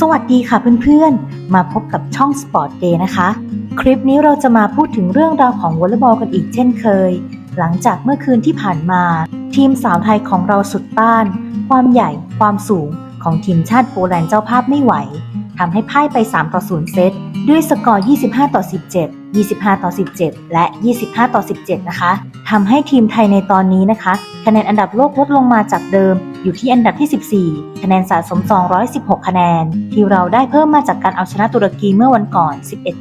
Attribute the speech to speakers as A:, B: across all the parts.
A: สวัสดีค่ะเพื่อนๆ มาพบกับช่อง Sport Day นะคะ คลิปนี้เราจะมาพูดถึงเรื่องราวของวอลเลย์บอลกันอีกเช่นเคย หลังจากเมื่อคืนที่ผ่านมา ทีมสาวไทยของเราสุดต้าน ความใหญ่ ความสูงของทีมชาติโปแลนด์เจ้าภาพไม่ไหวทำให้พ่ายไป 3 ต่อ 0 เซต ด้วยสกอร์ 25 ต่อ 17 25 ต่อ 17 และ 25 ต่อ 17 นะคะ ทำให้ทีมไทยในตอนนี้นะคะ คะแนนอันดับโลกลดลงมาจากเดิม อยู่ที่อันดับที่ 14 คะแนนสะสม 216 คะแนน ที่เราได้เพิ่มมาจากการเอาชนะตุรกีเมื่อวันก่อน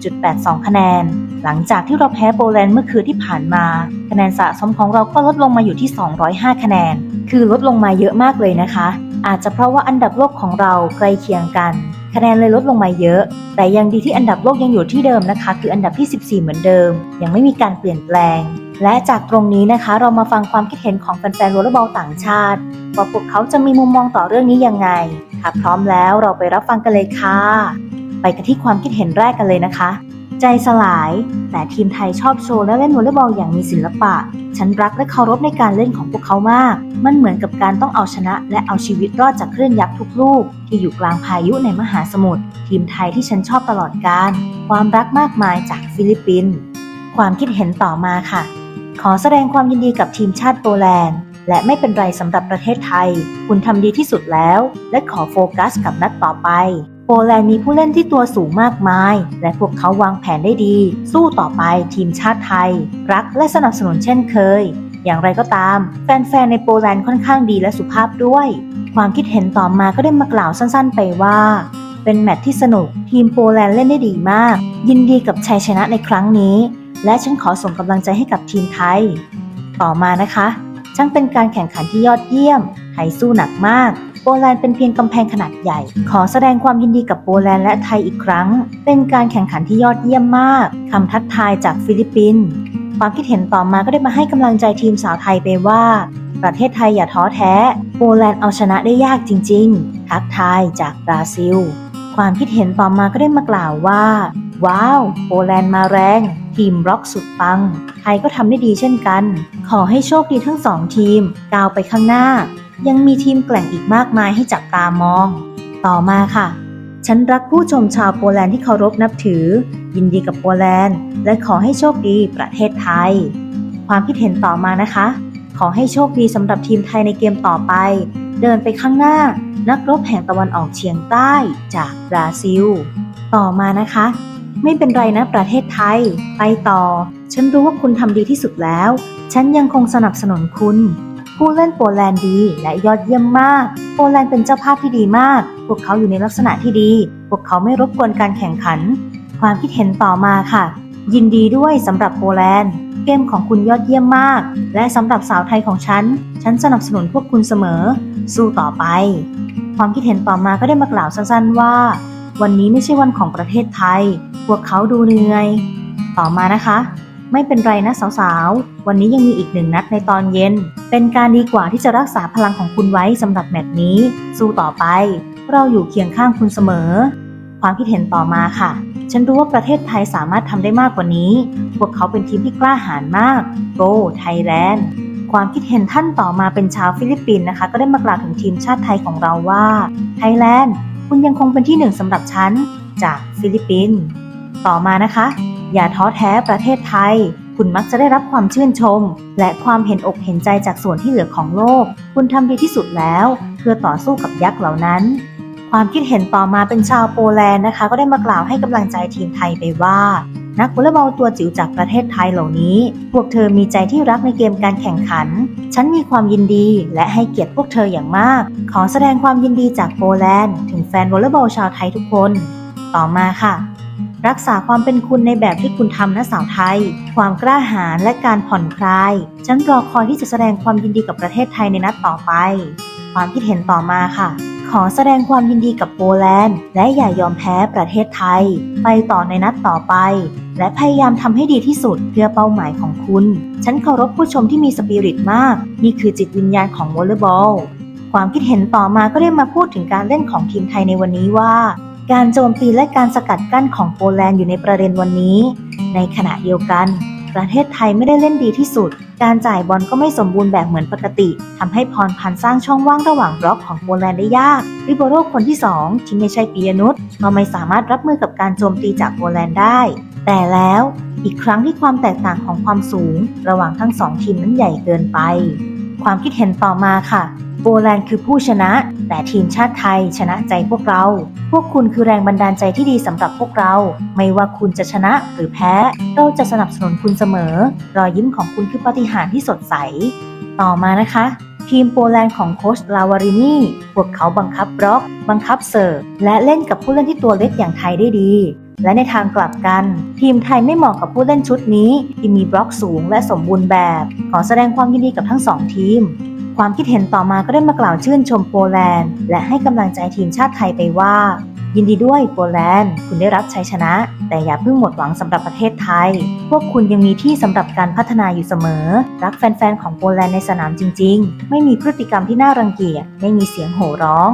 A: 11.82 คะแนน หลังจากที่เราแพ้โปแลนด์เมื่อคืนที่ผ่านมา คะแนนสะสมของเราก็ลดลงมาอยู่ที่ 205 คะแนน คือลดลงมาเยอะมากเลยนะคะ อาจจะเพราะว่าอันดับโลกของเราใกล้เคียงกันคะแนนเลยลดลงมาเยอะ แต่ยังดีที่อันดับโลกยังอยู่ที่เดิมนะคะ คืออันดับที่ 14 เหมือนเดิม ยังไม่มีการเปลี่ยนแปลง และจากตรงนี้นะคะเรามาฟังความคิดเห็นของแฟนๆวอลเลย์บอลต่างชาติ ว่าพวกเขาจะมีมุมมองต่อเรื่องนี้ยังไงถ้าพร้อมแล้วเราไปรับฟังกันเลยค่ะ ไปกันที่ความคิดเห็นแรกกันเลยนะคะ ใจสลาย แต่ทีมไทยชอบโชว์และเล่นวอลเลย์บอลอย่างมีศิลปะ ฉันรักและเคารพในการเล่นของพวกเขามาก มันเหมือนกับการต้องเอาชนะ และเอาชีวิตรอดจากคลื่นยักษ์ทุกลูก ที่อยู่กลางพายุในมหาสมุทรทีมไทยที่ฉันชอบตลอดการ ความรักมากมายจากฟิลิปปินส์ความคิดเห็นต่อมาค่ะ ขอแสดงความยินดีกับทีมชาติโปแลนด์ และไม่เป็นไรสำหรับประเทศไทย คุณทำดีที่สุดแล้ว และขอโฟกัสกับนัดต่อไป โปแลนด์มีผู้เล่นที่ตัวสูงมากมาย และพวกเขาวางแผนได้ดี สู้ต่อไปทีมชาติไทย รักและสนับสนุนเช่นเคย อย่างไรก็ตาม แฟนๆในโปแลนด์ค่อนข้างดีและสุภาพด้วย ความคิดเห็นต่อมาก็ได้มากล่าวสั้นๆ ไปว่าเป็นแมตช์ที่สนุก ทีมโปแลนด์เล่นได้ดีมาก ยินดีกับชัยชนะในครั้งนี้ และฉันขอส่งกำลังใจให้กับทีมไทย ต่อมานะคะช่างเป็นการแข่งขันที่ยอดเยี่ยม ไทยสู้หนักมาก โปแลนด์เป็นเพียงกำแพงขนาดใหญ่ ขอแสดงความยินดีกับโปแลนด์และไทยอีกครั้ง เป็นการแข่งขันที่ยอดเยี่ยมมาก คำทักทายจากฟิลิปปินส์ความคิดเห็นต่อมาก็ได้มาให้กำลังใจทีมสาวไทยไปว่า ประเทศไทยอย่าท้อแท้ โปแลนด์เอาชนะได้ยากจริง ๆ ทักทายจากบราซิล ความคิดเห็นต่อมาก็ได้มากล่าวว่า ว้าว โปแลนด์มาแรง ทีมบล็อกสุดปังไทยก็ทำได้ดีเช่นกัน ขอให้โชคดีทั้งสองทีมก้าวไปข้างหน้า ยังมีทีมแกล่งอีกมากมายให้จับตามอง ต่อมาค่ะ ฉันรักผู้ชมชาวโปแลนด์ที่เคารพนับถือ ยินดีกับโปแลนด์ และขอให้โชคดีประเทศไทย ความคิดเห็นต่อมานะคะ ขอให้โชคดีสำหรับทีมไทยในเกมต่อไป เดินไปข้างหน้า นักรบแห่งตะวันออกเฉียงใต้จากบราซิล ต่อมานะคะ ไม่เป็นไรนะประเทศไทย ไปต่อ ฉันรู้ว่าคุณทำดีที่สุดแล้ว ฉันยังคงสนับสนุนคุณ ผู้เล่นโปแลนด์ดีและยอดเยี่ยมมาก โปแลนด์เป็นเจ้าภาพที่ดีมาก พวกเขาอยู่ในลักษณะที่ดี พวกเขาไม่รบกวนการแข่งขัน ความคิดเห็นต่อมาค่ะ ยินดีด้วยสำหรับโปแลนด์ เกมของคุณยอดเยี่ยมมาก และสำหรับสาวไทยของฉัน ฉันสนับสนุนพวกคุณเสมอ สู้ต่อไป ความคิดเห็นต่อมาก็ได้มากล่าวสั้นๆว่าวันนี้ไม่ใช่วันของประเทศไทย พวกเขาดูเหนื่อย ต่อมานะคะ ไม่เป็นไรนะสาวๆ วันนี้ยังมีอีกหนึ่งนัดในตอนเย็น เป็นการดีกว่าที่จะรักษาพลังของคุณไว้สำหรับแมตช์นี้ สู้ต่อไป เราอยู่เคียงข้างคุณเสมอ ความคิดเห็นต่อมาค่ะ ฉันรู้ว่าประเทศไทยสามารถทำได้มากกว่านี้ พวกเขาเป็นทีมที่กล้าหาญมาก Go Thailand ความคิดเห็นท่านต่อมาเป็นชาวฟิลิปปินส์นะคะ ก็ได้มากล่าวถึงทีมชาติไทยของเราว่าไทยแลนด์คุณยังคงเป็นที่หนึ่งสำหรับฉันจากฟิลิปปินส์ ต่อมานะคะ อย่าท้อแท้ประเทศไทย คุณมักจะได้รับความชื่นชม และความเห็นอกเห็นใจจากส่วนที่เหลือของโลก คุณทำดีที่สุดแล้ว เพื่อต่อสู้กับยักษ์เหล่านั้น ความคิดเห็นต่อมาเป็นชาวโปแลนด์นะคะ ก็ได้มากล่าวให้กำลังใจทีมไทยไปว่านักวอลเลย์บอลตัวจิ๋วจากประเทศไทยเหล่านี้ พวกเธอมีใจที่รักในเกมการแข่งขัน ฉันมีความยินดีและให้เกียรติพวกเธออย่างมาก ขอแสดงความยินดีจากโปแลนด์ ถึงแฟนวอลเลย์บอลชาวไทยทุกคน ต่อมาค่ะ รักษาความเป็นคุณในแบบที่คุณทำนะสาวไทย ความกล้าหาญและการผ่อนคลาย ฉันรอคอยที่จะแสดงความยินดีกับประเทศไทยในนัดต่อไป ความคิดเห็นต่อมาค่ะ ขอแสดงความยินดีกับโปแลนด์ และอย่ายอมแพ้ประเทศไทย ไปต่อในนัดต่อไป และพยายามทำให้ดีที่สุดเพื่อเป้าหมายของคุณ ฉันเคารพผู้ชมที่มีสปิริตมาก นี่คือจิตวิญญาณของวอลเลย์บอลความคิดเห็นต่อมาก็ได้มาพูดถึงการเล่นของทีมไทยในวันนี้ว่า การโจมตีและการสกัดกั้นของโปแลนด์อยู่ในประเด็นวันนี้ ในขณะเดียวกัน ประเทศไทยไม่ได้เล่นดีที่สุด การจ่ายบอลก็ไม่สมบูรณ์แบบเหมือนปกติทำให้พรพันธ์สร้างช่องว่างระหว่างบล็อกของโปแลนด์ได้ยากริโบโรคนที่ 2 ที่ไม่ใช่ปียนุชก็ไม่สามารถรับมือกับการโจมตีจากโปแลนด์ได้ แต่แล้วอีกครั้งที่ความแตกต่างของความสูง ระหว่างทั้งสองทีมนั้นใหญ่เกินไป ความคิดเห็นต่อมาค่ะ โปแลนด์คือผู้ชนะ แต่ทีมชาติไทยชนะใจพวกเรา พวกคุณคือแรงบันดาลใจที่ดีสำหรับพวกเรา ไม่ว่าคุณจะชนะหรือแพ้ เราจะสนับสนุนคุณเสมอ รอยยิ้มของคุณคือปาฏิหาริย์ที่สดใส ต่อมานะคะทีมโปแลนด์ของโค้ชลาวารินีพวกเขาบังคับบล็อก บังคับเสิร์ฟ และเล่นกับผู้เล่นที่ตัวเล็กอย่างไทยได้ดี และในทางกลับกัน ทีมไทยไม่เหมาะกับผู้เล่นชุดนี้ ที่มีบล็อกสูงและสมบูรณ์แบบ ขอแสดงความยินดีกับทั้งสองทีม ความคิดเห็นต่อมาก็ได้มากล่าวชื่นชมโปแลนด์ และให้กำลังใจทีมชาติไทยไปว่า ยินดีด้วยโปแลนด์ คุณได้รับชัยชนะ แต่อย่าเพิ่งหมดหวังสำหรับประเทศไทย พวกคุณยังมีที่สำหรับการพัฒนาอยู่เสมอ รักแฟนๆของโปแลนด์ในสนามจริง ๆ ไม่มีพฤติกรรมที่น่ารังเกียจไม่มีเสียงโห่ร้อง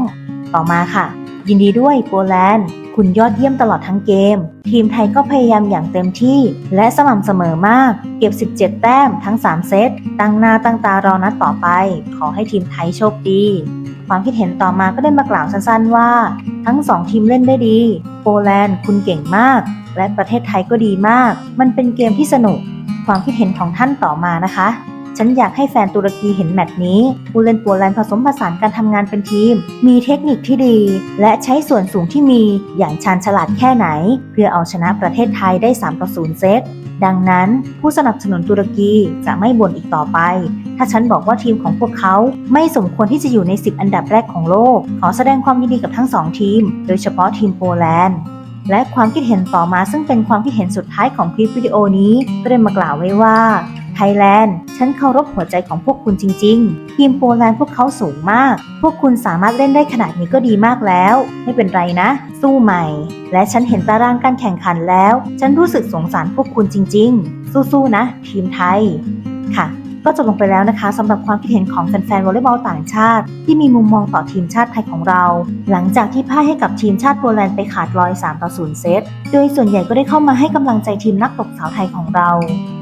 A: ต่อมาค่ะ ยินดีด้วยโปแลนด์ คุณยอดเยี่ยมตลอดทั้งเกม ทีมไทยก็พยายามอย่างเต็มที่ และสม่ำเสมอมาก เก็บ 17 แต้มทั้ง 3 เซต ตั้งหน้าตั้งตารอนัดต่อไป ขอให้ทีมไทยโชคดี ความคิดเห็นต่อมาก็ได้มากล่าวสั้นๆว่า ทั้งสองทีมเล่นได้ดี โปแลนด์คุณเก่งมาก และประเทศไทยก็ดีมาก มันเป็นเกมที่สนุก ความคิดเห็นของท่านต่อมานะคะ ฉันอยากให้แฟนตุรกีเห็นแมตช์นี้ ผู้เล่นโปแลนด์ผสมผสานการทำงานเป็นทีม มีเทคนิคที่ดี และใช้ส่วนสูงที่มีอย่างชาญฉลาดแค่ไหน เพื่อเอาชนะประเทศไทยได้3ต่อ0เซตดังนั้นผู้สนับสนุนตุรกีจะไม่บ่นอีกต่อไป ถ้าฉันบอกว่าทีมของพวกเขาไม่สมควรที่จะอยู่ใน 10 อันดับแรกของโลก ขอแสดงความยินดีกับทั้งสองทีม โดยเฉพาะทีมโปแลนด์ และความคิดเห็นต่อมาซึ่งเป็นความคิดเห็นสุดท้ายของคลิปวิดีโอนี้ก็ได้มากล่าวไว้ว่าไทยแลนด์ ฉันเคารพหัวใจของพวกคุณจริง ๆ ทีมโปแลนด์พวกเขาสูงมาก พวกคุณสามารถเล่นได้ขนาดนี้ก็ดีมากแล้ว ไม่เป็นไรนะ สู้ใหม่ และฉันเห็นตารางการแข่งขันแล้ว ฉันรู้สึกสงสารพวกคุณจริง ๆ สู้ๆนะ ทีมไทย ค่ะ ก็จบลงไปแล้วนะคะสำหรับความคิดเห็นของแฟนๆวอลเลย์บอลต่างชาติ ที่มีมุมมองต่อทีมชาติไทยของเรา หลังจากที่พ่ายให้กับทีมชาติโปแลนด์ไปขาดลอย3ต่อ0เซตโดยส่วนใหญ่ก็ได้เข้ามาให้กำลังใจทีมนักตบสาวไทยของเรา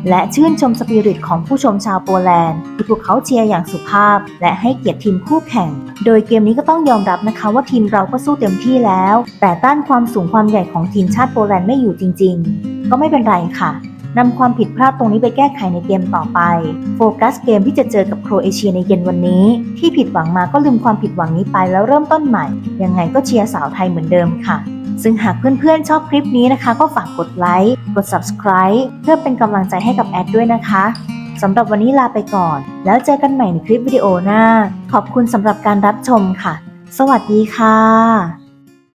A: และชื่นชมสปิริตของผู้ชมชาวโปแลนด์ที่พวกเขาเชียร์อย่างสุภาพ และให้เกียรติทีมคู่แข่ง โดยเกมนี้ก็ต้องยอมรับนะคะว่าทีมเราก็สู้เต็มที่แล้ว แต่ต้านความสูงความใหญ่ของทีมชาติโปแลนด์ไม่อยู่จริง ๆ ก็ไม่เป็นไรค่ะ นำความผิดพลาดตรงนี้ไปแก้ไขในเกมต่อไป โฟกัสเกมที่จะเจอกับโครเอเชียในเย็นวันนี้ ที่ผิดหวังมาก็ลืมความผิดหวังนี้ไปแล้วเริ่มต้นใหม่ ยังไงก็เชียร์สาวไทยเหมือนเดิมค่ะ ซึ่งหากเพื่อนๆชอบคลิปนี้นะคะ ก็ฝากกดไลค์ กด subscribe เพื่อเป็นกำลังใจให้กับแอดด้วยนะคะสำหรับวันนี้ลาไปก่อน แล้วเจอกันใหม่ในคลิปวิดีโอหน้า ขอบคุณสำหรับการรับชมค่ะ สวัสดีค่ะ